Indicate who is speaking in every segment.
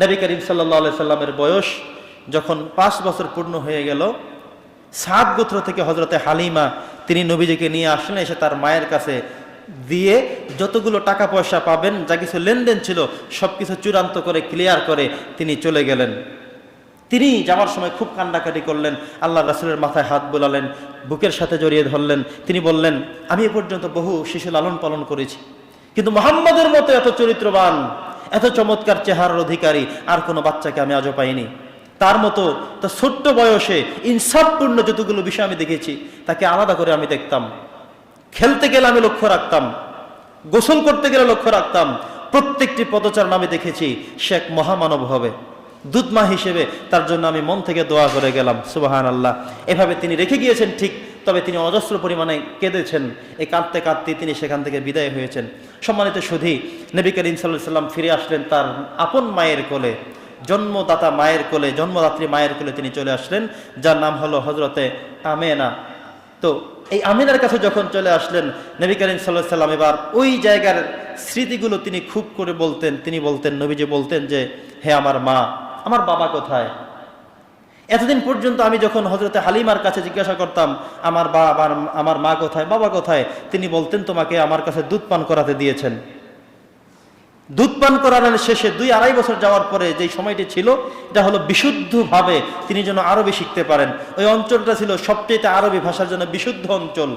Speaker 1: নবী করিম সাল্লাহ সাল্লামের বয়স যখন পাঁচ বছর পূর্ণ হয়ে গেল সাত গোত্র থেকে হজরতে হালিমা তিনি নবীজিকে নিয়ে আসলেন, এসে তার মায়ের কাছে দিয়ে যতগুলো টাকা পয়সা পাবেন, যা কিছু লেনদেন ছিল সব কিছু চূড়ান্ত করে ক্লিয়ার করে তিনি চলে গেলেন। তিনি যাওয়ার সময় খুব কান্নাকাটি করলেন আল্লাহ রাসুলের মাথায় হাত বোলালেন, বুকের সাথে জড়িয়ে ধরলেন। তিনি বললেন, আমি এ পর্যন্ত বহু শিশু লালন পালন করেছি, কিন্তু মোহাম্মদের মতো এত চরিত্রবান এত চমৎকার চেহারার অধিকারী, আর কোনো বাচ্চাকে আমি আজও পাইনি। তার মতো তো ছোট্ট বয়সে ইনসাফপূর্ণ যতগুলো বিষয় আমি দেখেছি, তাকে আলাদা করে আমি দেখতাম। খেলতে গেলে আমি লক্ষ্য রাখতাম। গোসল করতে গেলে লক্ষ্য রাখতাম। প্রত্যেকটি পদচারণ আমি দেখেছি, সে এক মহামানব হবে। দুধমা হিসেবে তার জন্য আমি মন থেকে দোয়া করে গেলাম সুবাহান আল্লাহ এভাবে তিনি রেখে গিয়েছেন ঠিক তবে তিনি অজস্র পরিমাণে কেঁদেছেন। এই কাঁদতে কাঁদতে তিনি সেখান থেকে বিদায় হয়েছেন। সম্মানিত সুধী, নবী করিম সাল্লাহ সাল্লাম ফিরে আসলেন তার আপন মায়ের কোলে, জন্মদাতা মায়ের কোলে, জন্মদাত্রী মায়ের কোলে তিনি চলে আসলেন, যার নাম হলো হজরতে আমেনা। তো এই আমিনার কাছে যখন চলে আসলেন, নবী করিম সাল্লাহ সাল্লাম এবার ওই জায়গার স্মৃতিগুলো তিনি খুব করে বলতেন। তিনি বলতেন, নবীজি বলতেন যে, হে আমার মা, আমার বাবা কোথায়? এতদিন পর্যন্ত আমি যখন হজরতে হালিমার কাছে জিজ্ঞাসা করতাম, আমার বাবা আমার মা কোথায়, বাবা কোথায়? তিনি বলতেন, তোমাকে আমার কাছে দুধ পান করাতে দিয়েছেন। দুধ পান করানোর শেষে দুই আড়াই বছর যাওয়ার পরে যে সময়টি ছিল, এটা হলো বিশুদ্ধভাবে তিনি যেন আরবি শিখতে পারেন। ওই অঞ্চলটা ছিল সবচেয়ে আরবি ভাষার জন্য বিশুদ্ধ অঞ্চল।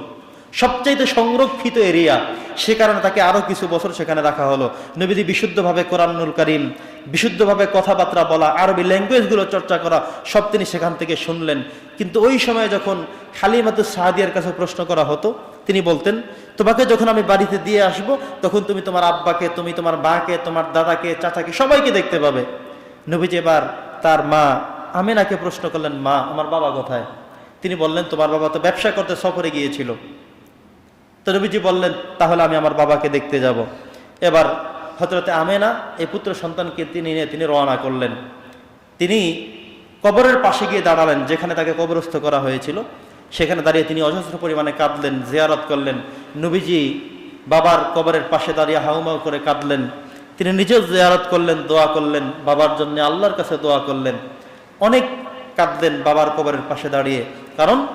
Speaker 1: সবচাইতে সংরক্ষিত এরিয়া। সে কারণে তাকে আরও কিছু বছর সেখানে রাখা হলো। নবীদি বিশুদ্ধভাবে কোরআনুল করিম, বিশুদ্ধভাবে কথাবার্তা বলা, আরবি ল্যাঙ্গুয়েজগুলো চর্চা করা, সব তিনি সেখান থেকে শুনলেন। কিন্তু ওই সময় যখন হালিমাতু সাহাদিয়ার কাছে প্রশ্ন করা হতো, তিনি বলতেন, তোমাকে যখন আমি বাড়িতে দিয়ে আসব, তখন তুমি তোমার আব্বাকে, তুমি তোমার মাকে, তোমার দাদাকে, চাচাকে, সবাইকে দেখতে পাবে। নবীজি এবার তার মা আমেনাকে প্রশ্ন করলেন, মা, আমার বাবা কোথায়? তিনি বললেন, তোমার বাবা তো ব্যবসা করতে সফরে গিয়েছিল। তো নবীজি বললেন, তাহলে আমি আমার বাবাকে দেখতে যাব। এবার হজরতে আমেনা, এই পুত্র সন্তানকে তিনি নিয়ে, তিনি রওনা করলেন। তিনি কবরের পাশে গিয়ে দাঁড়ালেন, যেখানে তাকে কবরস্থ করা হয়েছিল। সেখানে দাঁড়িয়ে তিনি অজস্র পরিমাণে কাঁদলেন, জিয়ারত করলেন। নবীজি বাবার কবরের পাশে দাঁড়িয়ে হাউমাউ করে কাঁদলেন। তিনি নিজেও জিয়ারত করলেন, দোয়া করলেন, বাবার জন্য আল্লাহর কাছে দোয়া করলেন। অনেক কাঁদলেন বাবার কবরের পাশে দাঁড়িয়ে। কারণ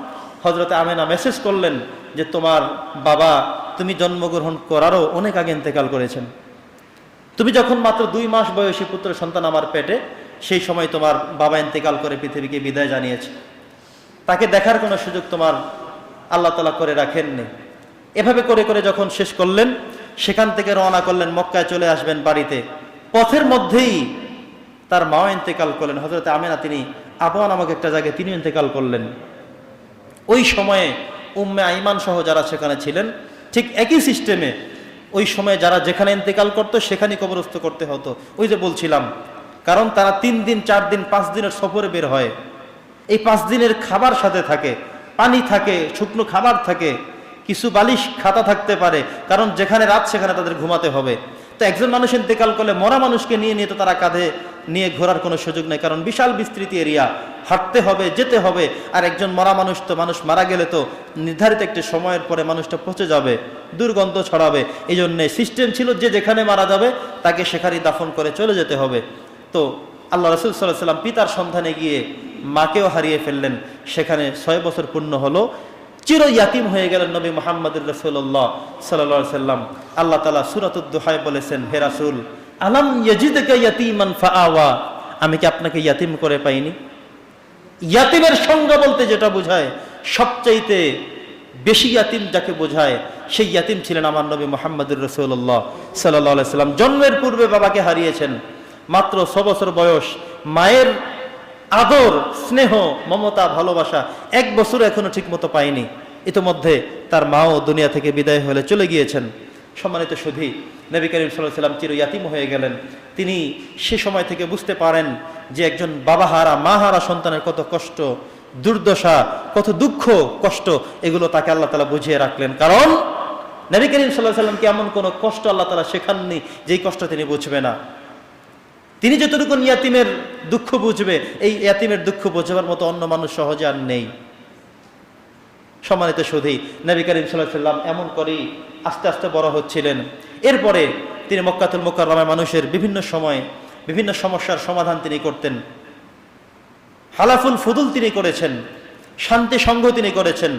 Speaker 1: হজরতে আমেনা মেসেজ করলেন যে তোমার বাবা তুমি জন্মগ্রহণ করারও অনেক আগে ইন্তেকাল করেছেন। তুমি যখন মাত্র দুই মাস বয়সী পুত্র সন্তান আমার পেটে, সেই সময় তোমার বাবা ইন্তেকাল করে পৃথিবীকে বিদায় জানিয়েছে। তাকে দেখার কোনো সুযোগ তোমার আল্লাহ তালা করে রাখেননি। এভাবে করে করে যখন শেষ করলেন, সেখান থেকে রওনা করলেন, মক্কায় চলে আসবেন বাড়িতে। পথের মধ্যেই তার মাও ইন্তেকাল করলেন। হজরত আমেনা, তিনি আবহাওয়া নামক একটা জায়গায় তিনি ইন্তেকাল করলেন। ওই সময়ে উম্মে আইমান সহ যারা সেখানে ছিলেন, ঠিক একই সিস্টেমে ওই সময়ে যারা যেখানে ইন্তেকাল করতো, সেখানেই কবরস্থ করতে হতো। ওই যে বলছিলাম, কারণ তারা তিন দিন, চার দিন, পাঁচ দিনের সফরে বের হয়। এই পাঁচ দিনের খাবার সাথে থাকে, পানি থাকে, শুকনো খাবার থাকে, কিছু বালিশ খাতা থাকতে পারে, কারণ যেখানে রাত, সেখানে তাদের ঘুমাতে হবে। তো একজন মানুষ ইন্তেকাল করলে, মরা মানুষকে নিয়ে নিয়ে তো তারা কাঁধে নিয়ে ঘোরার কোনো সুযোগ নেই। কারণ বিশাল বিস্তৃতি এরিয়া। হাঁটতে হবে, যেতে হবে। আর একজন মরা মানুষ তো, মানুষ মারা গেলে তো নির্ধারিত একটি সময়ের পরে মানুষটা পচে যাবে, দুর্গন্ধ ছড়াবে। এই জন্যে সিস্টেম ছিল যে যেখানে মারা যাবে, তাকে সেখানেই দাফন করে চলে যেতে হবে। তো আল্লাহ রসুল সাল্লাহ সাল্লাম পিতার সন্ধানে গিয়ে মাকেও হারিয়ে ফেললেন। সেখানে ছয় বছর পূর্ণ হলো। চির ইয়াতিম হয়ে গেলেন নবী মোহাম্মদ রসুল্লাহ সাল্লা সাল্লাম আল্লাহ তালা সুরাতুদ্দোহায় বলেছেন, হে রাসুল আলাম ইয়াজিদকে ইয়াতিমান ফাআওয়া। আমি কি আপনাকে ইয়াতিম করে পাইনি? ইয়াতিমের সংজ্ঞা বলতে যেটা বোঝায়, সবচাইতে বেশি ইয়াতিম যাকে বোঝায়, সেই ইয়াতিম ছিলেন আমার নবী মোহাম্মদুর রসুল্লাহ সাল্লাহ সাল্লাম। জন্মের পূর্বে বাবাকে হারিয়েছেন, মাত্র ছ বছর বয়স, মায়ের আদর, স্নেহ, মমতা, ভালোবাসা এক বছর এখনও ঠিক মতো পায়নি। ইতোমধ্যে তার মাও দুনিয়া থেকে বিদায় হলে চলে গিয়েছেন। সম্মানিত সুধী নবী করিম সাল্লাহ সাল্লাম চির ইয়াতিম হয়ে গেলেন। তিনি সে সময় থেকে বুঝতে পারেন যে একজন বাবাহারা, মাহারা সন্তানের কত কষ্ট, দুর্দশা, কত দুঃখ, কষ্ট, এগুলো তাকে আল্লাহ তালা বুঝিয়ে রাখলেন। কারণ নবী করিম সাল্লাহ সাল্লামকে এমন কোনো কষ্ট আল্লাহ তালা শেখাননি যেই কষ্ট তিনি বুঝবে না? তিনি যতটুকু ইয়াতিমের দুঃখ বুঝবে, এই ইয়াতিমের দুঃখ বোঝবার মতো অন্য মানুষ সহজে আর নেই। সম্মানিত সুধী, নবী করিম সাল্লাহ সাল্লাম এমন করেই আস্তে আস্তে বড় হচ্ছিলেন। এরপরে তিনি মক্কাতুল মোকাররমায় মানুষের বিভিন্ন সময়ে, বিভিন্ন সমস্যার সমাধান তিনি করতেন। হালাফুল ফুদুল তিনি করেছেন, শান্তি সংঘ তিনি করেছেন।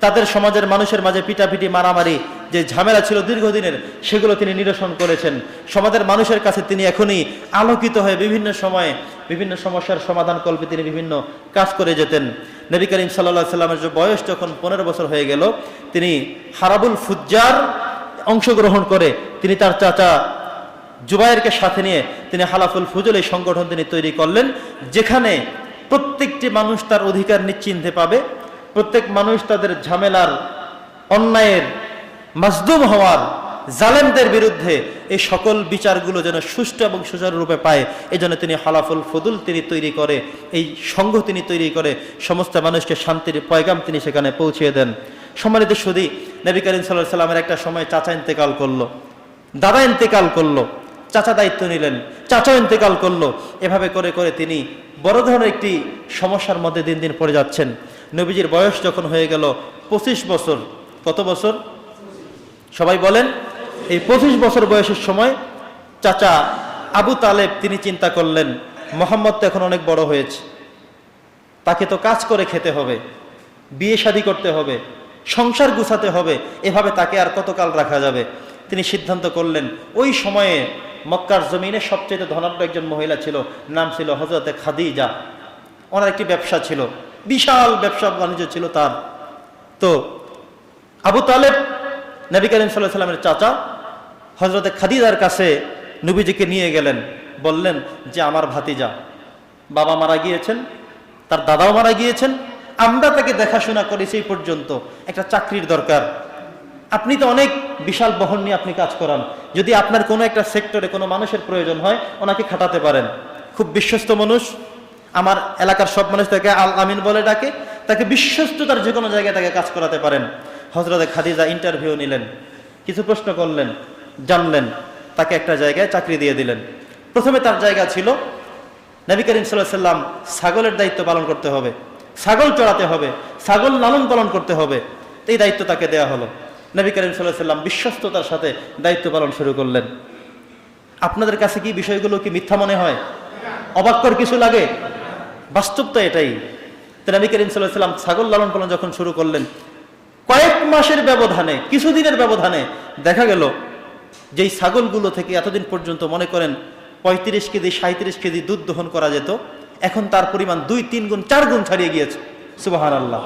Speaker 1: তাদের সমাজের মানুষের মাঝে পিটাপিটি, মারামারি, যে ঝামেলা ছিল দীর্ঘদিনের, সেগুলো তিনি নিরসন করেছেন। সমাজের মানুষের কাছে তিনি এখনই আলোকিত হয়ে বিভিন্ন সময়ে, বিভিন্ন সমস্যার সমাধান কল্পে তিনি বিভিন্ন কাজ করে যেতেন। নবী করিম সাল্লা সাল্লামের বয়স যখন পনেরো বছর হয়ে গেল, তিনি হারাবুল ফুজ্জার অংশগ্রহণ করে তিনি তার চাচা জুবাইরকে সাথে নিয়ে তিনি হালাফুল ফুজুল এই সংগঠন তিনি তৈরি করলেন, যেখানে প্রত্যেকটি মানুষ তার অধিকার নিশ্চিন্তে পাবে, প্রত্যেক মানুষ তাদের ঝামেলার, অন্যায়ের মাজদুম হওয়ার জালেমদের বিরুদ্ধে এই সকল বিচারগুলো যেন সুষ্ঠু এবং সুচারুরূপে পায় এই জন্য তিনি হালাফুল ফদুল তিনি তৈরি করে, এই সংঘ তিনি তৈরি করে, সমস্ত মানুষকে শান্তির পয়গাম তিনি সেখানে পৌঁছিয়ে দেন। সম্মানিত সুদী নবী করিম সাল্লাহ সাল্লামের একটা সময় চাচা ইন্তেকাল করল, দাদা ইন্তেকাল করল, চাচা দায়িত্ব নিলেন, চাচা ইন্তেকাল করল। এভাবে করে করে তিনি বড় ধরনের একটি সমস্যার মধ্যে দিন দিন পড়ে যাচ্ছেন। নবীজির বয়স যখন হয়ে গেল পঁচিশ বছর, কত বছর? সবাই বলেন, এই পঁচিশ বছর বয়সের সময় চাচা আবু তালেব তিনি চিন্তা করলেন, মোহাম্মদ তো এখন অনেক বড় হয়েছে, তাকে তো কাজ করে খেতে হবে, বিয়ে শাদী করতে হবে সংসার গুছাতে হবে, এভাবে তাকে আর কতকাল রাখা যাবে? তিনি সিদ্ধান্ত করলেন, ওই সময়ে মক্কার জমিনে সবচেয়ে ধনাঢ্য একজন মহিলা ছিল, নাম ছিল হজরতে খাদিজা। ওনার একটি ব্যবসা ছিল, বিশাল ব্যবসা বাণিজ্য ছিল তার। তো আবু তালেব, নবী করিম সাল্লাহ সাল্লামের চাচা হজরতে খাদিজার কাছে নবীজিকে নিয়ে গেলেন, বললেন যে, আমার ভাতিজা, বাবা মারা গিয়েছেন, তার দাদাও মারা গিয়েছেন আমরা তাকে দেখাশোনা করেছি এই পর্যন্ত একটা চাকরির দরকার। আপনি তো অনেক বিশাল বহন নিয়ে আপনি কাজ করান। যদি আপনার কোনো একটা সেক্টরে কোনো মানুষের প্রয়োজন হয়, ওনাকে খাটাতে পারেন। খুব বিশ্বস্ত মানুষ। আমার এলাকার সব মানুষ তাকে আল আমিন বলে ডাকে। তাকে বিশ্বস্ততার যে কোনো জায়গায় তাকে কাজ করাতে পারেন। হজরতে খাদিজা ইন্টারভিউ নিলেন। কিছু প্রশ্ন করলেন, জানলেন। তাকে একটা জায়গায় চাকরি দিয়ে দিলেন। প্রথমে তার জায়গা ছিল, নবী করিম সাল্লাহ সাল্লাম ছাগলের দায়িত্ব পালন করতে হবে। ছাগল চড়াতে হবে, ছাগল লালন পালন করতে হবে। এই দায়িত্ব তাকে দেওয়া হলো। নবী করিম সাল্লাহ সাল্লাম বিশ্বস্ততার সাথে দায়িত্ব পালন শুরু করলেন। আপনাদের কাছে কি বিষয়গুলো কি মিথ্যা মনে হয়? অবাক্যর কিছু লাগে? বাস্তব তো এটাই। তো নবী করিম সাল্লাহ সাল্লাম ছাগল লালন পালন যখন শুরু করলেন, কয়েক মাসের ব্যবধানে, কিছুদিনের ব্যবধানে দেখা গেল যেই ছাগলগুলো থেকে এতদিন পর্যন্ত মনে করেন পঁয়ত্রিশ কেজি সাঁত্রিশ কেজি দুধ দহন করা যেত এখন তার পরিমাণ দুই তিন গুণ চার গুণ ছাড়িয়ে গিয়েছে। সুবাহান আল্লাহ